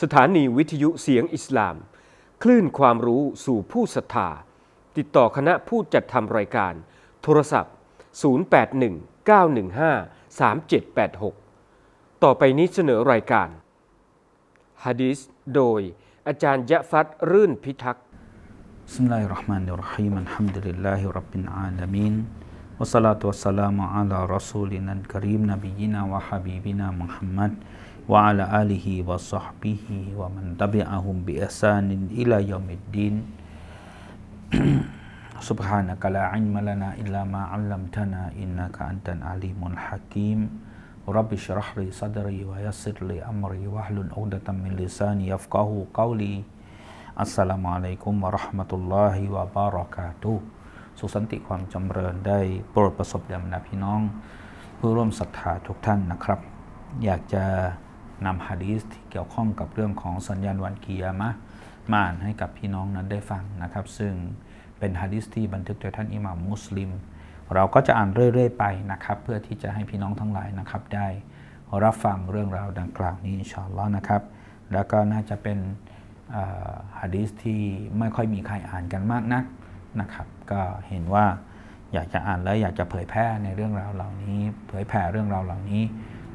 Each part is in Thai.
สถานีวิทยุเสียงอิสลาม คลื่นความรู้สู่ผู้ศรัทธา ติดต่อคณะผู้จัดทำรายการ โทรศัพท์ 0819153786 ต่อไปนี้เสนอรายการฮะดีษโดยอาจารย์ยะฟัดรื่นพิทักษ์ بسم الله الرحمن الرحيم الحمد لله رب العالمين والصلاة والسلام على رسولنا الكريم نبينا وحبيبنا محمد وعلى آله وصحبه ومن تبعهم بإحسان إلى يوم الدين سبحانك لا علم لنا إلا ما علمتنا إنك أنت العليم الحكيم رب اشرح لي صدري ويسر لي أمري واحلل عقدة من لساني يفقه قولي อัสสลามุอะลัยกุมวะเราะห์มะตุลลอฮิวะบารอกาตุฮ์สุขสันติความจำเริญได้โปรดประสบแด่บรรดาพี่น้อง ผู้ร่วมศรัทธาทุกท่านนะครับ อยากจะ นำฮะดีษที่เกี่ยวข้องกับเรื่องของสัญญาณวันกิยามะห์มาอ่านให้กับพี่น้องนั้นได้ฟังนะครับ ซึ่งเป็นฮะดีษที่บันทึกโดยท่านอิหม่ามมุสลิม เราก็จะอ่านเรื่อยๆไปนะครับ เพื่อที่จะให้พี่น้องทั้งหลายนะครับ ได้รับฟังเรื่องราวดังกล่าวนี้อินชาอัลลอฮ์นะครับ แล้วก็น่าจะเป็นฮะดีษที่ไม่ค่อยมีใครอ่านกันมากนักนะครับ ก็เห็นว่าอยากจะอ่านและอยากจะเผยแพร่ในเรื่องราวเหล่านี้ เผยแผ่เรื่องราวเหล่านี้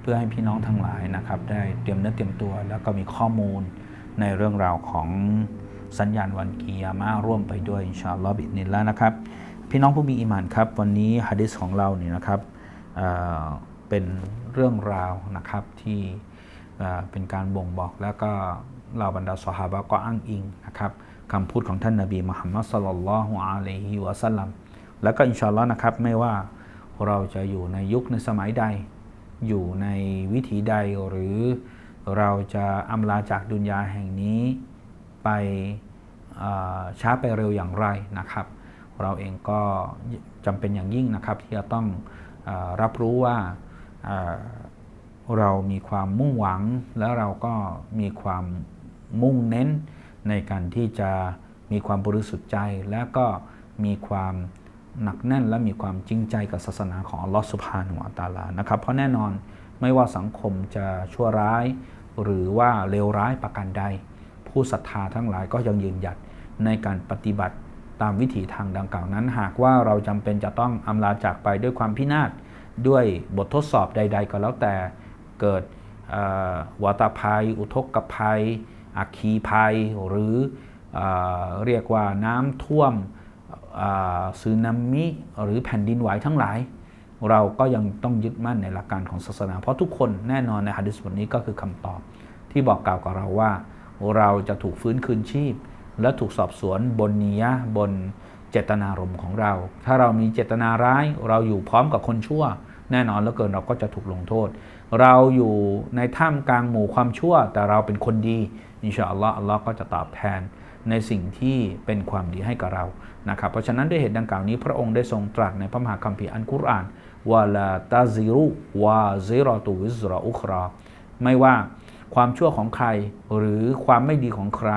เพื่อให้พี่น้องทั้งหลายนะครับ ได้เตรียมเนื้อเตรียมตัว แล้วก็มีข้อมูลในเรื่องราวของสัญญาณวันกิยามะร่วมไปด้วยอินชาอัลลอฮ์บิดนิลละนะครับ พี่น้องผู้มีอิมานครับ วันนี้ฮะดิษของเราเนี่ยนะครับเเป็นเรื่องราวนะครับที่เป็นการบ่งบอกแล้วก็เหล่าบรรดาสหาบะก็อ้างอิงนะครับคำพูดของท่านนาบีมุฮัมมัดสลลัลลอฮุอะลัยฮิวะสัลลัมแล้วก็อินชาอัลลอฮ์นะครับไม่ว่าเราจะอยู่ในยุคในสมัยใด อยู่ในวิถีใดหรือเราจะอำลาจากดุนยาแห่งนี้ ไปช้าไปเร็วอย่างไรนะครับ เราเองก็จำเป็นอย่างยิ่งนะครับ ที่จะต้องอรับรู้ว่าเรามีความมุ่งหวัง แล้วเราก็มีความมุ่งเน้นในการที่จะมีความบริสุทธิ์ใจและก็มีความ หนักแน่นและมีความจริงใจกับศาสนาของอัลลอฮฺสุบฮานุวตาลานะครับ เพราะแน่นอนไม่ว่าสังคมจะชั่วร้าย หรือว่าเลวร้ายประการใด ผู้ศรัทธาทั้งหลายก็ยังยืนหยัดในการปฏิบัติตามวิถีทางดังกล่าวนั้น หากว่าเราจำเป็นจะต้องอำลาจากไปด้วยความพินาศด้วยบททดสอบใด ๆ ก็แล้วแต่เกิดวัตภัย อุทกภัยอัคคีภัย หรือเอเรียกว่าน้ำท่วม สึนามิหรือแผ่นดินไหวทั้งหลาย เราก็ยังต้องยึดมั่นในหลักการของศาสนา เพราะทุกคนแน่นอนในฮะดิษบทนี้ก็คือคำตอบ ที่บอกกล่าวกับเราว่า เราจะถูกฟื้นคืนชีพ และถูกสอบสวนบนนียะบนเจตนารมณ์ของเรา ถ้าเรามีเจตนาร้ายเราอยู่พร้อมกับคนชั่ว แน่นอนแล้วเกินเราก็จะถูกลงโทษ เราอยู่ในท่ามกลางหมู่ความชั่ว แต่เราเป็นคนดีอินชาอัลลอฮ์อัลลอฮ์ก็จะตอบแทน ในสิ่งที่เป็นความดีให้กับเรานะครับเพราะฉะนั้นด้วยเหตุดังกล่าวนี้พระองค์ได้ทรงตรัสในพระมหาคัมภีร์อันกุรอานวาลาตาซิรุวาซิรอตูวิซรออุคราไม่ว่าความชั่วของใครหรือความไม่ดีของใคร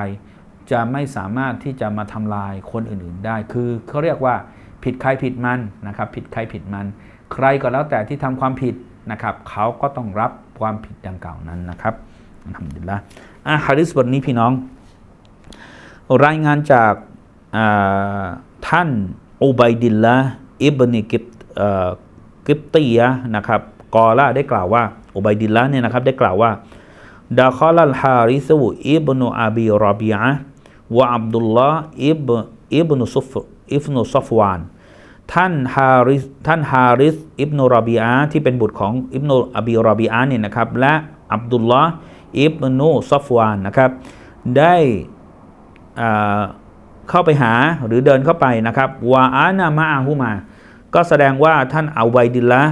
จะไม่สามารถที่จะมาทำลายคนอื่นๆได้ คือเขาเรียกว่าผิดใครผิดมันนะครับผิดใครผิดมัน ใครก็แล้วแต่ที่ทำความผิดนะครับเขาก็ต้องรับความผิดดังกล่าวนั้นนะครับทำดีละอะฮะดิษบทนี้พี่น้อง รายงานจากท่านอุบัยดิลละอิบนิกิบกิบตียะนะครับกอละได้กล่าวว่าอุบัยดิลละเนี่ยนะครับได้กล่าวว่าดาคอลัลฮาริซูอิบนุอาบีรอบีอะวะอับดุลลาอิบอิบนุซุฟอิบนุซอฟวานท่านฮาริสท่านฮาริสอิบนุรอบีอาที่เป็นบุตรของอิบนุอบีรอบีอาเนี่ยนะครับและอับดุลลาอิบนูซอฟวานนะครับได้ เข้าไปหาหรือเดินเข้าไปนะครับวาอานามาอาฮูมา ก็แสดงว่าท่านอาไวดิลละ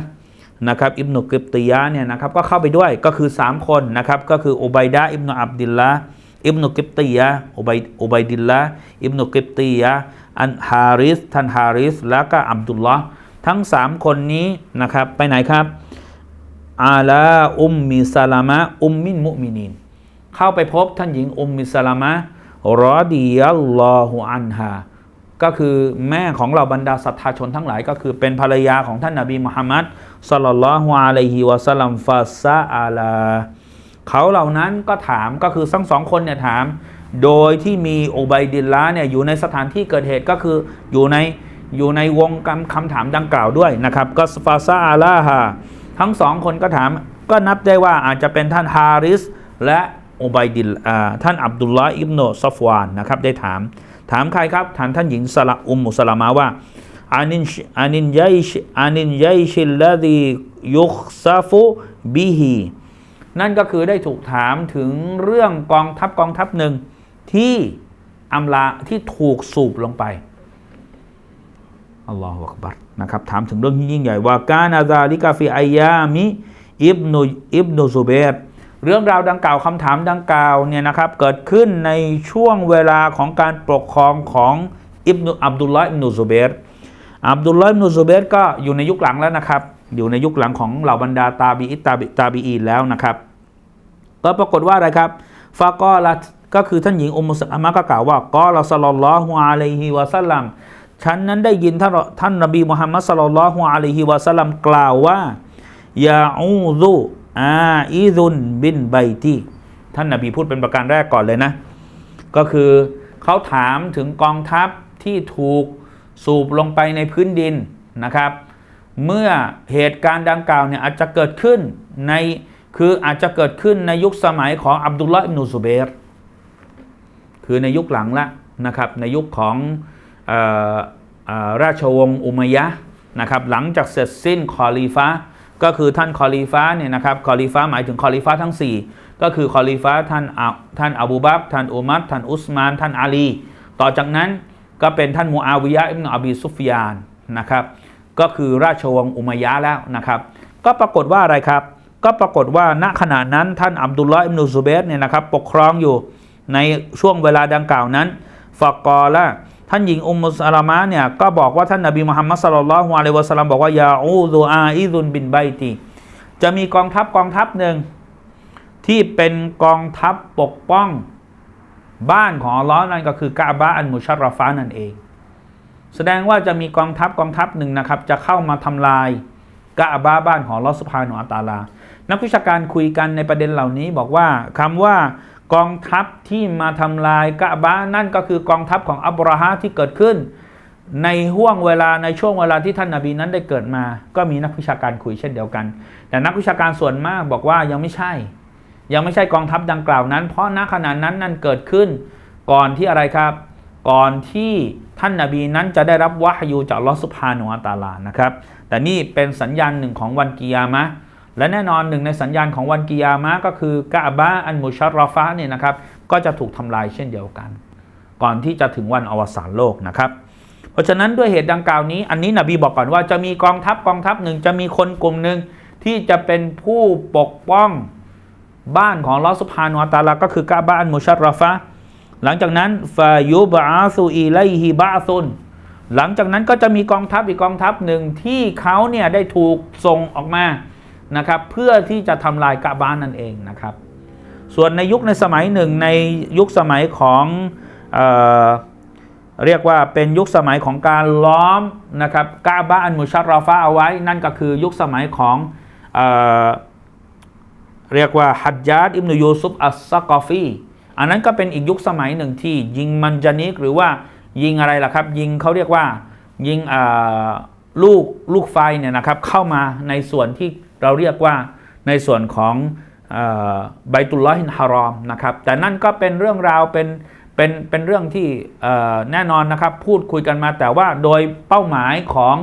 นะครับอิบนุกิบติยะเนี่ยนะครับก็เข้าไปด้วยก็คือ 3 คนนะครับก็คืออุบัยดะอิบนุอับดิลละอิบนุกิบติยะอุบัยอุบัยดิลละอิบนุกิบติยะอันฮาริสท่านฮาริสแล้วก็อับดุลละทั้ง 3 คนนี้นะครับไปไหนครับอาลาอุมมิสลามะอุมมินมุมินินเข้าไปพบท่านหญิงอุมมิสลามะ รอดียัลลอฮุอันฮาก็คือแม่ของเราบรรดาศรัทธาชนทั้งหลาย ก็คือเป็นภรรยาของท่านนาบีมุฮัมมัดสลลัลลอฮุอะลัยฮิวะสัลลัมฟาซาอาลาเขาเหล่านั้นก็ถามก็คือทั้งสองคนเนี่ยถาม โดยที่มีอไบดิลละเนี่ยอยู่ในสถานที่เกิดเหตุก็คืออยู่ในอยู่ในวงคำคำถามดังกล่าวด้วยนะครับ ก็ฟาซาอาลาฮาทั้งสองคนก็ถามก็นับได้ว่าอาจจะเป็นท่านฮาริสและ อไบดิลอาท่านอับดุลลาอิบโนซอฟวานนะครับได้ถาม ถามใครครับถามท่านหญิงสละอุมมุสลามะว่าอานินอานินยัยชอานินยัยชิลลาดียุคซาฟุบิฮีนั่นก็คือได้ถูกถามถึงเรื่องกองทัพกองทัพหนึ่งที่อำลาที่ถูกสูบลงไปอัลลอฮฺอักบัรนะครับถามถึงเรื่องที่ยิ่งใหญ่ว่ากานาซาลิกาฟิอายามิอิบนุอิบนุซูเบร เรื่องราวดังกล่าวคำถามดังกล่าวเนี่ยนะครับเกิดขึ้นในช่วงเวลาของการปกครองของอิบนุอับดุลลาห์อิบนุซูเบรอับดุลลาห์อิบนุซูเบรก็อยู่ในยุคหลังแล้วนะครับ อยู่ในยุคหลังของเหล่าบรรดาตาบีอิตตาบิตาบีอีแล้วนะครับ ก็ปรากฏว่าอะไรครับฟาก็ละก็คือท่านหญิงอุมมุสลามะก็กล่าวว่ากอลาสลลัลอฮุอะลัยฮิวะสัลลัมฉันนั้นได้ยินท่านท่านนบีมุฮัมมัดสลลัลลอฮุอะลัยฮิวะสัลลัมกล่าวว่ายาอูซุ อาอีซุนบินไบตีท่านนบีพูดเป็นประการแรกก่อนเลยนะ ก็คือเขาถามถึงกองทัพที่ถูกสูบลงไปในพื้นดินนะครับ เมื่อเหตุการณ์ดังกล่าวเนี่ยอาจจะเกิดขึ้นในคืออาจจะเกิดขึ้นในยุคสมัยของอับดุลลาห์อิบนุซุเบรคือในยุคหลังละนะครับในยุคของออออราชวงศ์อุมัยยะนะครับหลังจากเสร็จสิ้นคอลีฟะ ก็คือท่านคอลีฟะห์เนี่ยนะครับคอลีฟะห์หมายถึงคอลีฟะห์ทั้ง 4 ก็คือคอลีฟะห์ท่านอาท่านอบูบักรท่านอุมัรท่านอุสมาน ท่านอาลี ต่อจากนั้นก็เป็นท่านมูอาวิยะอิบนุอบีซุฟยานนะครับก็คือราชวงศ์อุมัยยะแล้วนะครับ ก็ปรากฏว่าอะไรครับ ก็ปรากฏว่าณขณะนั้นท่านอับดุลลาห์อิบนุซุเบรเนี่ยนะครับปกครองอยู่ในช่วงเวลาดังกล่าวนั้นฟากอละ ท่านหญิงอุมมุสลามะเนี่ยก็บอกว่าท่านนบีมุฮัมมัดสลลัลฮุอะลัยวะสัลลัมบอกว่ายาอูซุอาอิซุนบินไบตีจะมีกองทัพกองทัพหนึ่งที่เป็นกองทัพปกป้องบ้านของอัลลอฮ์นั่นก็คือกาบะอันมุชารรฟานั่นเอง แสดงว่าจะมีกองทัพกองทัพหนึ่งนะครับ จะเข้ามาทำลายกะบาบ้านของลอสุภาโนอัตตาลา นักวิชาการคุยกันในประเด็นเหล่านี้บอกว่าคำว่า กองทัพที่มาทำลายกะบานั่นก็คือกองทัพของอับราฮะที่เกิดขึ้น ในห่วงเวลาในช่วงเวลาที่ท่านนาบีนั้นได้เกิดมา ก็มีนักวิชาการคุยเช่นเดียวกัน แต่นักวิชาการส่วนมากบอกว่ายังไม่ใช่ ยังไม่ใช่กองทัพดังกล่าวนั้น เพราะณขณะนั้นนั่นเกิดขึ้น ก่อนที่อะไรครับ ก่อนที่ท่านนาบีนั้นจะได้รับวะฮยูจากลอสุบฮานุอัตาลานะครับ แต่นี่เป็นสัญญาณหนึ่งของวันกิยามะ และแน่นอนหนึ่งในสัญญาณของวันกิยามะก็คือกะบะอันมุชารรฟะเนี่ยนะครับก็จะถูกทำลายเช่นเดียวกัน ก่อนที่จะถึงวันอวสานโลกนะครับ เพราะฉะนั้นด้วยเหตุดังกล่าวนี้ อันนี้นบีบอกก่อนว่าจะมีกองทัพกองทัพหนึ่งจะมีคนกลุ่มหนึ่งที่จะเป็นผู้ปกป้องบ้านของลอสุภานุอัตาลาก็คือกะบะอันมุชารรฟะหลังจากนั้นฟายุบอาซูอีไลฮิบาซุนหลังจากนั้นก็จะมีกองทัพอีกกองทัพหนึ่งที่เขาเนี่ยได้ถูกส่งออกมา นะครับเพื่อที่จะทำลายกะบ้านนั่นเองนะครับ ส่วนในยุคในสมัยหนึ่งในยุคสมัยของเออเรียกว่าเป็นยุคสมัยของการล้อมนะครับกะบ้านมุชารรฟะเอาไว้ นั่นก็คือยุคสมัยของเออเรียกว่าฮัจญาดอิบนุยูซุฟอัสซากอฟีอันนั้นก็เป็นอีกยุคสมัยหนึ่งที่ยิงมันจานิกหรือว่ายิงอะไรล่ะครับ ยิงเขาเรียกว่ายิงลูกลูกไฟเนี่ยนะครับเข้ามาในส่วนที่ เราเรียกว่าในส่วนของไบตุลลอฮินฮารอมนะครับแต่นั่นก็เป็นเรื่องราวเป็นเป็นเป็นเรื่องที่แน่นอนนะครับพูดคุยกันมาแต่ว่าโดยเป้าหมายของ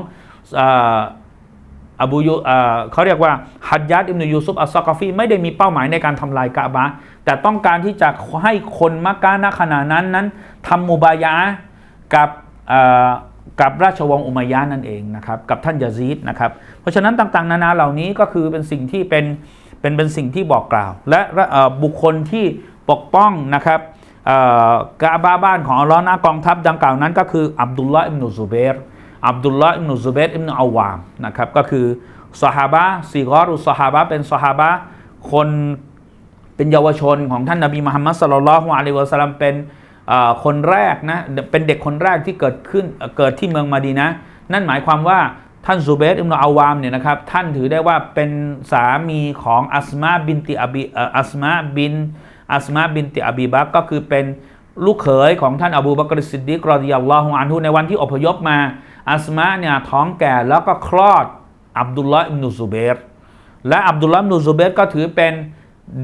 อบูยูเอ่อเขาเรียกว่าฮัจยัดอิมนุยูซุฟอัสซอกฟีไม่ได้มีเป้าหมายในการทำลายกะบะแต่ต้องการที่จะให้คนมักกะณขณะนั้นนั้นทำมุบายะกับ กับราชวงศ์อุมัยยะนั่นเองนะครับกับท่านยาซีดนะครับเพราะฉะนั้นต่างๆ นานาเหล่านี้ก็คือเป็นสิ่งที่เป็นเป็นเป็นสิ่งที่บอกกล่าว และบุคคลที่ปกป้องนะครับกะบะห์บ้านของอัลลอฮ์หน้ากองทัพดังกล่าวนั้นก็คืออับดุลลาห์อิบนุซุเบรอับดุลลาห์อิบนุซุเบตอิบนุอาวามนะครับก็คือสหาบะซีกอรุสหาบะเป็นสหาบะคนเป็นเยาวชนของท่านนบีมุฮัมมัดสลลัลลอฮุอะลัยฮิวะสัลลัมเป็น คนแรกนะเป็นเด็กคนแรกที่เกิดขึ้นเกิดที่เมืองมาดีนะ นั่นหมายความว่าท่านซูเบตอิมนุอาวามเนี่ยนะครับท่านถือได้ว่าเป็นสามีของอัสมาบินติอบีอัสมาบินอัสมาบินติอบีบักก็คือเป็นลูกเขยของท่านอบูบักรสิดดิกรอดิยัลลอฮุอันฮุในวันที่อพยพมาอัสมาเนี่ยท้องแก่แล้วก็คลอดอับดุลลอฮ์อิมนุซูเบรและอับดุลลาห์อิบนุซูเบตก็ถือเป็น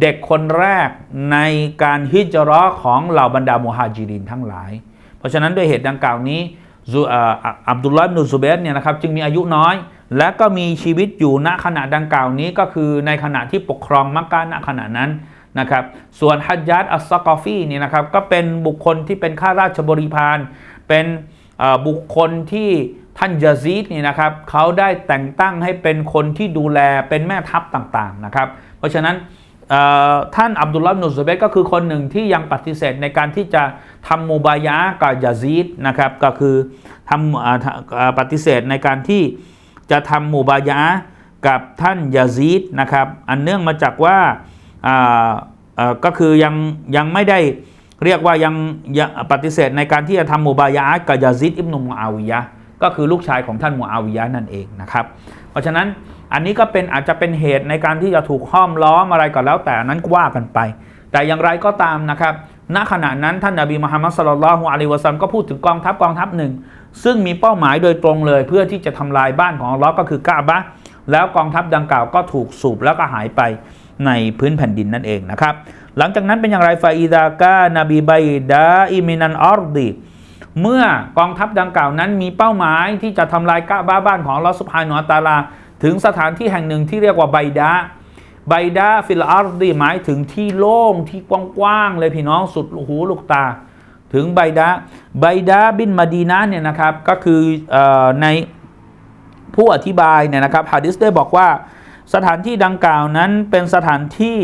เด็กคนแรกในการฮิจราะของเหล่าบรรดามุฮาจิรินทั้งหลาย เพราะฉะนั้นด้วยเหตุดังกล่าวนี้อับดุลลาห์อินุซูเบตเนี่ยนะครับจึงมีอายุน้อย และก็มีชีวิตอยู่ณขณะดังกล่าวนี้ก็คือในขณะที่ปกครองมักกะณขณะนั้นนะครับ ส่วนฮัจญัดอัสซกอฟีเนี่ยนะครับก็เป็นบุคคลที่เป็นข้าราชบริพารเป็นบุคคลที่ท่านยาซีดนี่นะครับเขาได้แต่งตั้งให้เป็นคนที่ดูแลเป็นแม่ทัพต่างๆนะครับ เพราะฉะนั้น ท่านอับดุลลาห์นุซุเบตก็คือคนหนึ่งที่ยังปฏิเสธในการที่จะทำมูบายะกับยาซีดนะครับก็คือทำปฏิเสธในการที่จะทำมูบายะกับท่านยาซีดนะครับอันเนื่องมาจากว่าก็คือยังยังไม่ได้เรียกว่ายังปฏิเสธในการที่จะทำมูบายะกับยาซีดอิบนุมุอาวิยะก็คือลูกชายของท่านมูอาวิยะนั่นเองนะครับ เพราะฉะนั้น อันนี้ก็เป็นอาจจะเป็นเหตุในการที่จะถูกห้อมล้อมอะไรก็แล้วแต่นั้นว่ากันไป แต่อย่างไรก็ตามนะครับ ณขณะนั้นท่านนบีมุฮัมมัดสลลัลฮุอะลัยวะซัลลัมก็พูดถึงกองทัพกองทัพหนึ่ง ซึ่งมีเป้าหมายโดยตรงเลย เพื่อที่จะทำลายบ้านของอัลลอฮ์ก็คือกาบะแล้วกองทัพดังกล่าวก็ถูกสูบแล้วก็หายไปในพื้นแผ่นดินนั่นเองนะครับ หลังจากนั้นเป็นอย่างไรฟาอิดากานบีไบดาอิมินันออรดีเมื่อกองทัพดังกล่าวนั้นมีเป้าหมายที่จะทำลายกะบ้าบ้านของอัลลอฮ์สุบฮานอตาลา ถึงสถานที่แห่งหนึ่งที่เรียกว่าไบดาไบดาฟิลอาร์ดีหมายถึงที่โล่งที่กว้างๆเลยพี่น้องสุดหูลูกตา ถึงไบดาไบดาบินมาดีนะเนี่ยนะครับก็คืออในผู้อธิบายเนี่ยนะครับฮะดิษได้บอกว่าสถานที่ดังกล่าวนั้นเป็นสถานที่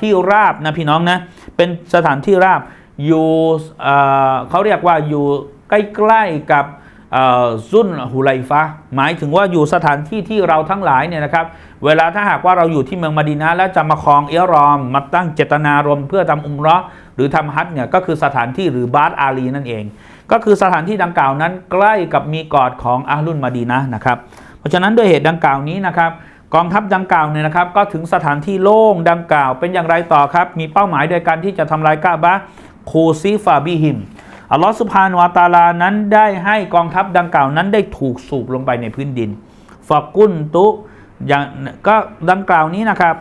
ที่ราบนะพี่น้องนะเป็นสถานที่ราบอยู่เอ่เขาเรียกว่าอยู่ใกล้ๆกับ ซุนฮุไลฟะหมายถึงว่าอยู่สถานที่ที่เราทั้งหลายเนี่ยนะครับ เวลาถ้าหากว่าเราอยู่ที่เมืองมดีนะแล้วจะมาครองเอรอม มาตั้งเจตนารมณ์เพื่อทำอุมราะห์หรือทำฮัจญ์เนี่ยก็คือสถานที่หรือบาสอาลีนั่นเอง ก็คือสถานที่ดังกล่าวนั้นใกล้กับมีกอดของอาลุนมาดีนะนะครับ เพราะฉะนั้นด้วยเหตุดังกล่าวนี้นะครับกองทัพดังกล่าวเนี่ยนะครับ ก็ถึงสถานที่โล่งดังกล่าวเป็นอย่างไรต่อครับ มีเป้าหมายโดยการที่จะทำลายกะบะคูซีฟาบิฮิม อัลลอฮฺสุบฮานวะตาลานั้นได้ให้กองทัพดังกล่าวนั้นได้ถูกสูบลงไปในพื้นดินฟากุนตุอย่างก็ดังกล่าวนี้นะครับ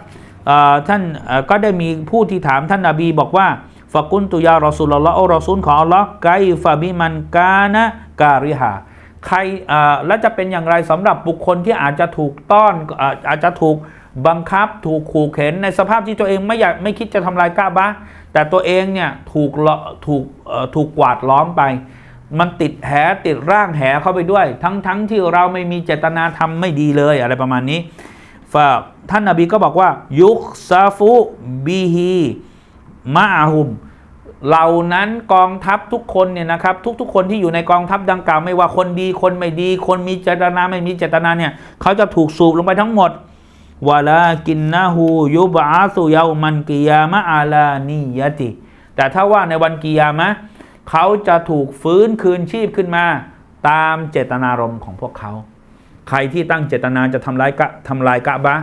ท่านก็ได้มีผู้ที่ถามท่านนาบีบอกว่าฟากุนตุยารอซูลลอฮ์โอรอซูลของอัลลอฮ์ไกฟาบิมันกานะการิฮาใครและจะเป็นอย่างไรสำหรับบุคคลที่อาจจะถูกต้อนเอ่อาจจะถูกบังคับ ถูกขู่เข็นในสภาพที่ตัวเองไม่อยากไม่คิดจะทำลายกาบะ แต่ตัวเองเนี่ยถูกล้อถูกถูกกวาดล้อมไป มันติดแหติดร่างแหเข้าไปด้วย ทั้งทั้งที่เราไม่มีเจตนาทำไม่ดีเลยอะไรประมาณนี้ฝากท่านนาบีก็บอกว่า ยุคซาฟุบีฮีมาอาหุมเหล่านั้นกองทัพทุกคนเนี่ยนะครับ ทุกๆ คนที่อยู่ในกองทัพดังกล่าวไม่ว่าคนดีคนไม่ดี คนมีเจตนาไม่มีเจตนาเนี่ยเขาจะถูกสูบลงไปทั้งหมด วะลากินนะฮูยุบอาสุยามันกิยามะอาลานียติ แต่ถ้าว่าในวันกิยามะเขาจะถูกฟื้นคืนชีพขึ้นมา ตามเจตนารมณ์ของพวกเขา ใครที่ตั้งเจตนาจะทำลายกะทำลายกะบะ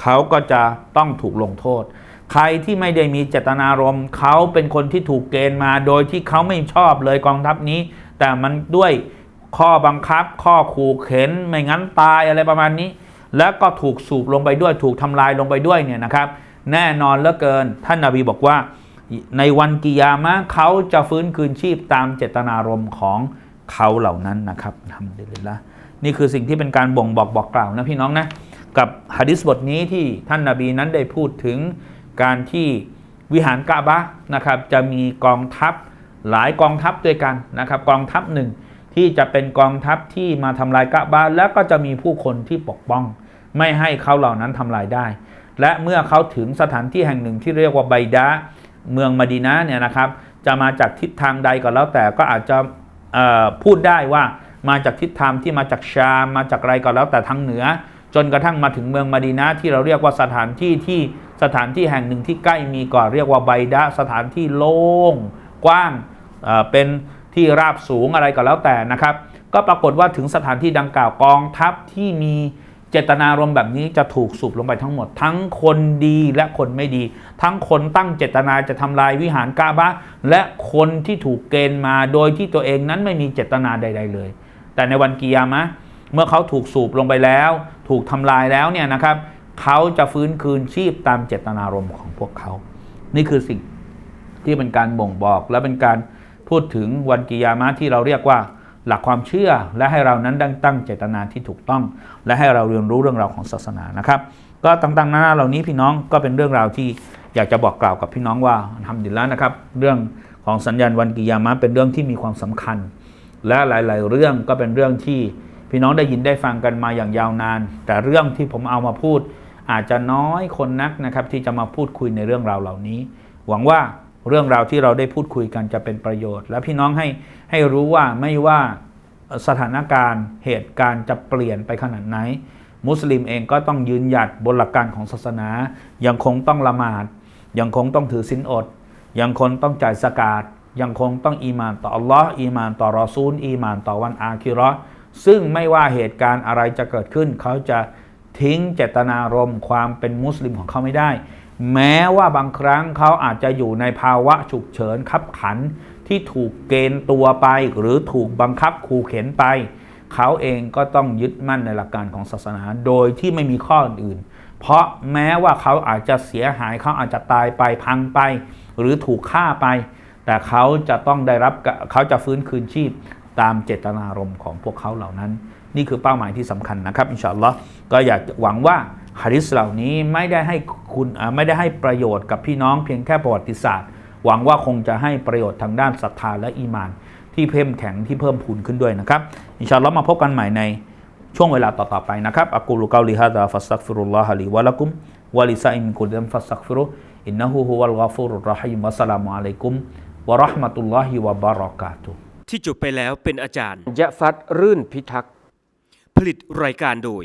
เขาก็จะต้องถูกลงโทษ ใครที่ไม่ได้มีเจตนารมณ์เขาเป็นคนที่ถูกเกณฑ์มา โดยที่เขาไม่ชอบเลยกองทัพนี้ แต่มันด้วยข้อบังคับข้อขู่เข็นไม่งั้นตายอะไรประมาณนี้ แล้วก็ถูกสูบลงไปด้วย ถูกทำลายลงไปด้วยเนี่ยนะครับ แน่นอนเหลือเกิน ท่านนาบีบอกว่า ในวันกิยามะเขาจะฟื้นคืนชีพตามเจตนารมณ์ของเขาเหล่านั้นนะครับทำได้เลยละนี่คือสิ่งที่เป็นการบ่งบอกบอกกล่าวนะพี่น้องนะกับฮะดิษบทนี้ที่ท่านนาบีนั้นได้พูดถึงการที่วิหารกะบะนะครับ จะมีกองทัพหลายกองทัพด้วยกันนะครับ กองทัพหนึ่ง ที่จะเป็นกองทัพที่มาทำลายกะบะห์แล้วก็จะมีผู้คนที่ปกป้อง ไม่ให้เขาเหล่านั้นทำลายได้ และเมื่อเขาถึงสถานที่แห่งหนึ่งที่เรียกว่าไบดาเมืองมะดีนะห์เนี่ยนะครับจะมาจากทิศทางใดก็แล้วแต่ก็อาจจะพูดได้ว่ามาจากทิศทางที่มาจากชามมาจากอะไรก็แล้วแต่ทางเหนือ จนกระทั่งมาถึงเมืองมาดีนะห์ที่เราเรียกว่าสถานที่ที่สถานที่แห่งหนึ่งที่ใกล้มีก่อเรียกว่าไบดะสถานที่โล่งกว้างเเป็น ที่ราบสูงอะไรก็แล้วแต่นะครับ ก็ปรากฏว่าถึงสถานที่ดังกล่าวกองทัพที่มีเจตนารมณ์แบบนี้จะถูกสูบลงไปทั้งหมด ทั้งคนดีและคนไม่ดี ทั้งคนตั้งเจตนาจะทำลายวิหารกาบะ และคนที่ถูกเกณฑ์มาโดยที่ตัวเองนั้นไม่มีเจตนาใด ๆ เลย แต่ในวันกิยามะเมื่อเขาถูกสูบลงไปแล้ว ถูกทำลายแล้วเนี่ยนะครับ เขาจะฟื้นคืนชีพตามเจตนารมณ์ของพวกเขา นี่คือสิ่งที่เป็นการบ่งบอกและเป็นการ พูดถึงวันกิยามะที่เราเรียกว่าหลักความเชื่อและให้เรานั้นตั้งตั้งเจตนาที่ถูกต้อง และให้เราเรียนรู้เรื่องราวของศาสนานะครับ ก็ต่างๆนานาเหล่านี้พี่น้องก็เป็นเรื่องราวที่อยากจะบอกกล่าวกับพี่น้องว่าทำดีแล้วนะครับ เรื่องของสัญญาณวันกิยามะเป็นเรื่องที่มีความสำคัญ และหลาย ๆ เรื่องก็เป็นเรื่องที่พี่น้องได้ยินได้ฟังกันมาอย่างยาวนาน แต่เรื่องที่ผมเอามาพูด อาจจะน้อยคนนักนะครับที่จะมาพูดคุยในเรื่องราวเหล่านี้ หวังว่า เรื่องราวที่เราได้พูดคุยกันจะเป็นประโยชน์ และพี่น้องให้ให้รู้ว่าไม่ว่าสถานการณ์เหตุการณ์จะเปลี่ยนไปขนาดไหน มุสลิมเองก็ต้องยืนหยัดบนหลักการของศาสนา ยังคงต้องละหมาด ยังคงต้องถือศีลอด ยังคงต้องจ่ายสกาดยังคงต้องอีมานต่ออัลลอฮ์อีมานต่อรอซูล อีมานต่อวันอาคิราะซึ่งไม่ว่าเหตุการณ์อะไรจะเกิดขึ้น เขาจะทิ้งเจตนารมณ์ความเป็นมุสลิมของเขาไม่ได้ แม้ว่าบางครั้งเขาอาจจะอยู่ในภาวะฉุกเฉินขับขันที่ถูกเกณฑ์ตัวไป หรือถูกบังคับขู่เข็นไป เขาเองก็ต้องยึดมั่นในหลักการของศาสนาโดยที่ไม่มีข้ออื่น เพราะแม้ว่าเขาอาจจะเสียหายเขาอาจจะตายไปพังไป หรือถูกฆ่าไป แต่เขาจะต้องได้รับเขาจะฟื้นคืนชีพตามเจตนารมณ์ของพวกเขาเหล่านั้น นี่คือเป้าหมายที่สำคัญนะครับอินชาอัลลอฮ์ก็อยากหวังว่า ฮะดิษเหล่านี้ไม่ได้ให้คุณอ่าไม่ได้ให้ประโยชน์กับพี่น้องเพียงแค่ประวัติศาสตร์ หวังว่าคงจะให้ประโยชน์ทางด้านศรัทธาและอีมาน ที่เพิ่มแข็งที่เพิ่มพูนขึ้นด้วยนะครับอินชาอัลลอฮ์มาพบกันใหม่ในช่วงเวลาต่อๆไปนะครับอักูลุกาลิฮะดาฟัสตักฟิรุลลอฮะลีวะลักุมวะลิซาอิมินกุลดัมฟัสตักฟิรุอินนะฮูฮุวัลกอฟูรุรเราะฮีมวะสลามุอะลัยกุมวะเราะห์มะตุลลอฮิวะบารอกาตุฮ์ที่จบไปแล้วเป็นอาจารย์ยะฟัดรื่นพิทักษ์ผลิตรายการโดย